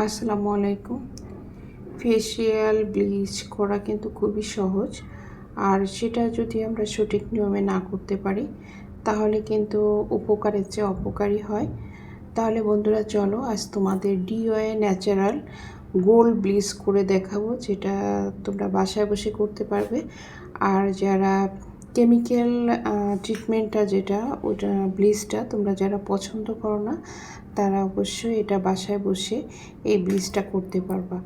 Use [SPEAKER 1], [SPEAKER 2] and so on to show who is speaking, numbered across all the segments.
[SPEAKER 1] আসসালামু আলাইকুম। Facial bleach করা কিন্তু খুবই সহজ। আর সেটা যদি আমরা সঠিক নিয়মে না করতে পারি, তাহলে কিন্তু উপকারের চেয়ে অপকারী হয়। তাহলে বন্ধুরা, চলো আজ তোমাদের ডিওয়ে ন্যাচারাল গোল্ড ব্লিচ করে দেখাবো, যেটা তোমরা বাসায় বসে করতে পারবে। আর যারা কেমিক্যাল ট্রিটমেন্টটা যেটা, ওটা ব্লিচটা তোমরা যারা পছন্দ করো না, তারা অবশ্যই এটা বাসায় বসে এই ব্লিচটা করতে পারবা।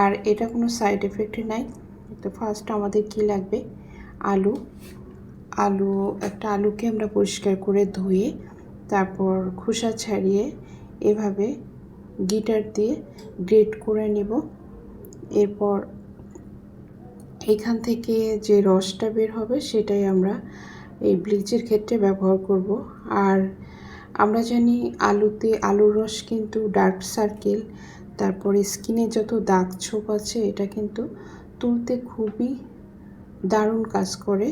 [SPEAKER 1] আর এটা কোনো সাইড এফেক্ট নাই। তো ফার্স্ট আমাদের কি লাগবে? আলু। আলু, একটা আলুকে আমরা পরিষ্কার করে ধুয়ে, তারপর খোসা ছাড়িয়ে এভাবে গিটার দিয়ে গ্রেট করে নেব। এরপর এখান থেকে যে রসটা বের হবে সেটাই আমরা এই ব্লিচের ক্ষেত্রে ব্যবহার করব। আর আমরা জানি আলুতে আলুর রস কিন্তু ডার্ক সার্কেল, তারপরে স্কিনে যত দাগ ছোপ আছে, এটা কিন্তু তুলতে খুবই দারুণ কাজ করে।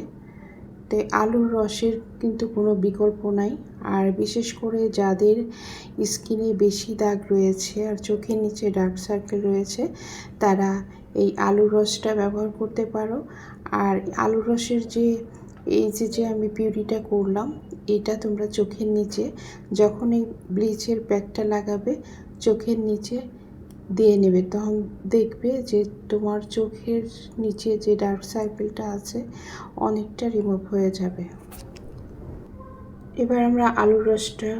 [SPEAKER 1] তাই আলুর রসের কিন্তু কোনো বিকল্প নাই। আর বিশেষ করে যাদের স্কিনে বেশি দাগ রয়েছে আর চোখের নিচে ডার্ক সার্কেল রয়েছে, তারা এই আলুর রসটা ব্যবহার করতে পারো। আর আলুর রসের যে, এই যে যে আমি পিউরিটা করলাম, এটা তোমরা চোখের নিচে, যখন এই ব্লিচের প্যাকটা লাগাবে, চোখের নিচে দিয়ে নেবে। তখন দেখবে যে তোমার চোখের নিচে যে ডার্ক সার্কেলটা আছে, অনেকটা রিমুভ হয়ে যাবে। এবার আমরা আলুর রসটা,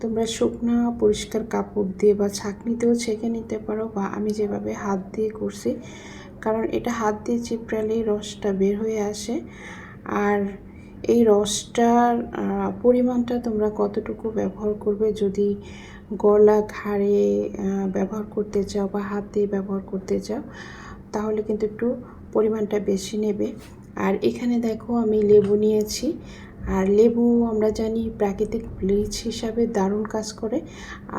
[SPEAKER 1] তোমরা শুকনো পরিষ্কার কাপড় দিয়ে বা ছাঁকনিতেও ছেঁকে নিতে পারো বা আমি যেভাবে হাত দিয়ে করছি, কারণ এটা হাত দিয়ে চিপড়ালেই রসটা বের হয়ে আসে। আর এই রসটার পরিমাণটা তোমরা কতটুকু ব্যবহার করবে? যদি গলা, ঘাড়ে ব্যবহার করতে চাও বা হাতে ব্যবহার করতে চাও, তাহলে কিন্তু একটু পরিমাণটা বেশি নেবে। আর এখানে দেখো আমি লেবু নিয়েছি। আর লেবু আমরা জানি প্রাকৃতিক ব্লিচ হিসাবে দারুণ কাজ করে।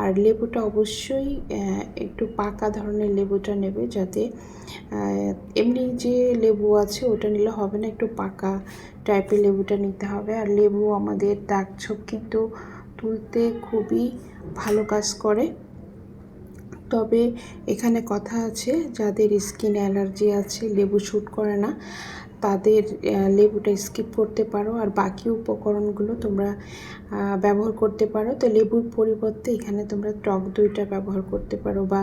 [SPEAKER 1] আর লেবুটা অবশ্যই একটু পাকা ধরনের লেবুটা নেবে যাতে এমনি যে লেবু আছে ওটা নিলে হবে না, একটু পাকা টাইপের লেবুটা নিতে হবে। আর লেবু আমাদের দাগ ছোপ কিন্তু তুলতে খুবই ভালো কাজ করে। তবে এখানে কথা আছে, যাদের স্কিন অ্যালার্জি আছে, লেবু শ্যুট করে না। তাদের লেবুটা স্কিপ করতে পারো আর বাকি উপকরণগুলো তোমরা ব্যবহার করতে পারো। তো লেবুর পরিবর্তে এখানে তোমরা টক দইটা ব্যবহার করতে পারো বা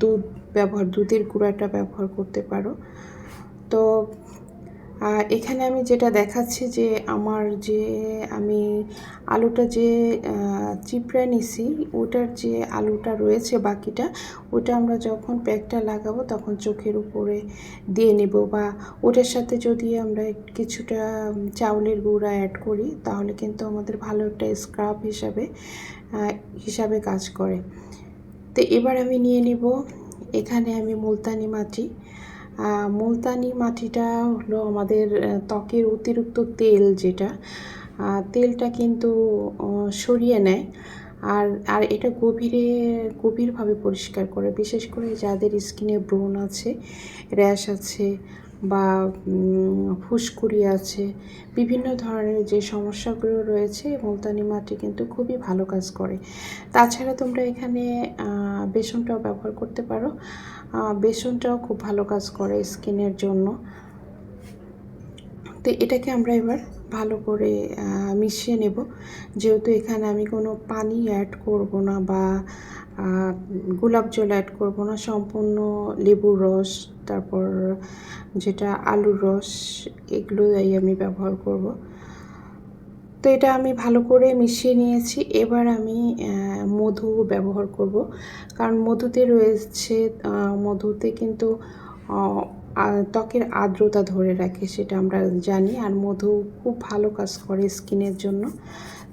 [SPEAKER 1] দুধ ব্যবহার, দুধের গুঁড়াটা ব্যবহার করতে পারো। তো এখানে আমি যেটা দেখাচ্ছি যে আমার যে আমি আলুটা যে চিপড়া নিছি, ওটার যে আলুটা রয়েছে বাকিটা, ওটা আমরা যখন প্যাকটা লাগাবো তখন চোখের উপরে দিয়ে নেব বা ওটার সাথে যদি আমরা কিছুটা চাউলের গুঁড়া অ্যাড করি তাহলে কিন্তু আমাদের ভালো একটা স্ক্রাব হিসাবে হিসাবে কাজ করে। তো এবার আমি নিয়ে নিব, এখানে আমি মুলতানি মাটি। মুলতানি মাটিটা হলো আমাদের ত্বকের অতিরিক্ত তেল যেটা তেলটা কিন্তু সরিয়ে নেয়। আর আর এটা গভীরে, গভীরভাবে পরিষ্কার করে, বিশেষ করে যাদের স্কিনে ব্রণ আছে, র্যাশ আছে বা ফুসকুড়ি আছে, বিভিন্ন ধরনের যে সমস্যাগুলো রয়েছে মুলতানি মাটি কিন্তু খুবই ভালো কাজ করে। তাছাড়া তোমরা এখানে বেসনটাও ব্যবহার করতে পারো। বেসনটাও খুব ভালো কাজ করে স্কিনের জন্য। তো এটাকে আমরা এবার ভালো করে মিশিয়ে নেব। যেহেতু এখানে আমি কোনো পানি অ্যাড করব না বা গোলাপ জল অ্যাড করব না, সম্পূর্ণ লেবুর রস, তারপর যেটা আলুর রস এগুলোই আমি ব্যবহার করব। তো এটা আমি ভালো করে মিশিয়ে নিয়েছি। এবার আমি মধু ব্যবহার করব। কারণ মধুতে রয়েছে মধুতে কিন্তু ত্বকের আর্দ্রতা ধরে রাখে সেটা আমরা জানি আর মধু খুব ভালো কাজ করে স্কিনের জন্য।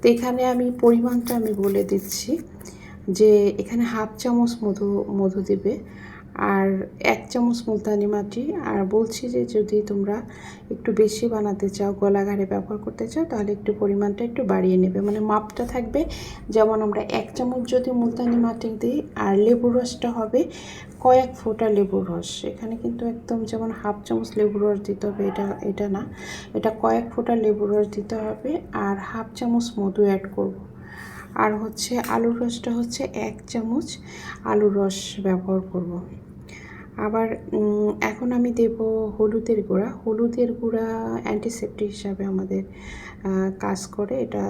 [SPEAKER 1] তো এখানে আমি পরিমাণটা আমি বলে দিচ্ছি যে এখানে হাফ চামচ মধু মধু দেবে। আর এক চামচ মুলতানি মাটি। আর বলছি যে যদি তোমরা একটু বেশি বানাতে চাও গলাঘাড়ে ব্যবহার করতে চাও, তাহলে একটু পরিমাণটা একটু বাড়িয়ে নেবে। মানে মাপটা থাকবে, যেমন আমরা এক চামচ যদি মুলতানি মাটি দিই, আর লেবুর রসটা হবে কয়েক ফোঁটা লেবুর রস। এখানে কিন্তু একদম যেমন হাফ চামচ লেবুর রস দিতে হবে, এটা এটা না। এটা কয়েক ফোঁটা লেবুর রস দিতে হবে, আর হাফ চামচ মধু অ্যাড করব। আর হচ্ছে আলুর রসটা হচ্ছে এক চামচ আলুর রস ব্যবহার করব। আবার এখন আমি দেব হলুদের গুঁড়া। হলুদের গুঁড়া অ্যান্টিসেপ্টিক হিসাবে আমাদের কাজ করে। এটা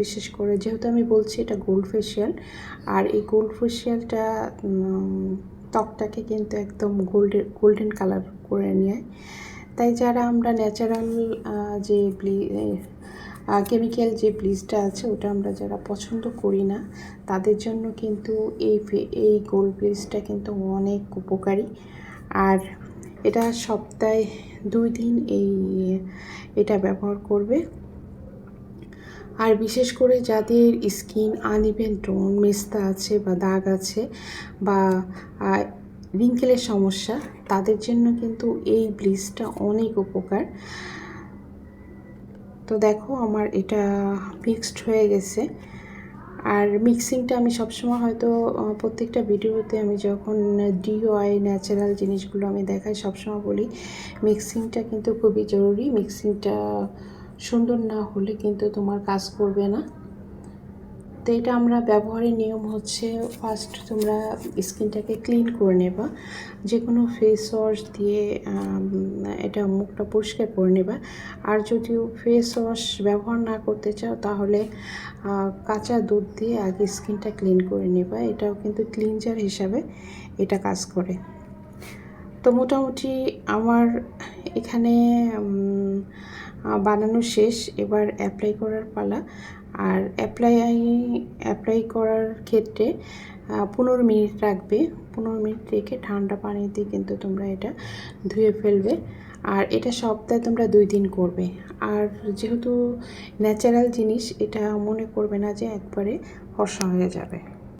[SPEAKER 1] বিশেষ করে যেহেতু আমি বলছি এটা গোল্ড ফেশিয়াল আর এই গোল্ড ফেশিয়ালটা ত্বকটাকে কিন্তু একদম গোল্ডেন গোল্ডেন কালার করে নেয়। তাই যারা আমরা ন্যাচারাল যে কেমিক্যাল যে ব্লিচটা আছে, ওটা আমরা যারা পছন্দ করি না, তাদের জন্য কিন্তু এই এই গোল্ড ব্লিচটা কিন্তু অনেক উপকারী। আর এটা সপ্তাহে দুই দিন এই এটা ব্যবহার করবে। আর বিশেষ করে যাদের স্কিন আনইভেন টোন, মেস্তা আছে বা দাগ আছে বা রিঙ্কেলের সমস্যা, তাদের জন্য কিন্তু এই ব্লিচটা অনেক উপকার। তো দেখো আমার এটা মিক্সড হয়ে গেছে। আর মিক্সিংটা আমি সবসময় হয়তো প্রত্যেকটা ভিডিওতে আমি যখন ডিওয়াই ন্যাচারাল জিনিসগুলো আমি দেখাই, সবসময় বলি মিক্সিংটা কিন্তু খুবই জরুরি। মিক্সিংটা সুন্দর না হলে কিন্তু তোমার কাজ করবে না। তো এটা আমরা ব্যবহারের নিয়ম হচ্ছে ফার্স্ট তোমরা স্কিনটাকে ক্লিন করে নেবা। যে কোনো ফেস ওয়াশ দিয়ে এটা মুখটা পরিষ্কার করে নেবা। আর যদিও ফেস ওয়াশ ব্যবহার না করতে চাও, তাহলে কাঁচা দুধ দিয়ে আগে স্কিনটা ক্লিন করে নেবা। এটাও কিন্তু ক্লিনজার হিসাবে এটা কাজ করে। তো মোটামুটি আমার এখানে বানানো শেষ। এবার অ্যাপ্লাই করার পালা। আর অ্যাপ্লাই অ্যাপ্লাই করার ক্ষেত্রে পনেরো মিনিট রাখবে। পনেরো মিনিট রেখে ঠান্ডা পানিতে কিন্তু তোমরা এটা ধুয়ে ফেলবে। আর এটা সপ্তাহে তোমরা দুই দিন করবে। আর যেহেতু ন্যাচারাল জিনিস, এটা মনে করবে না যে একবারে ফর্সা হয়ে যাবে।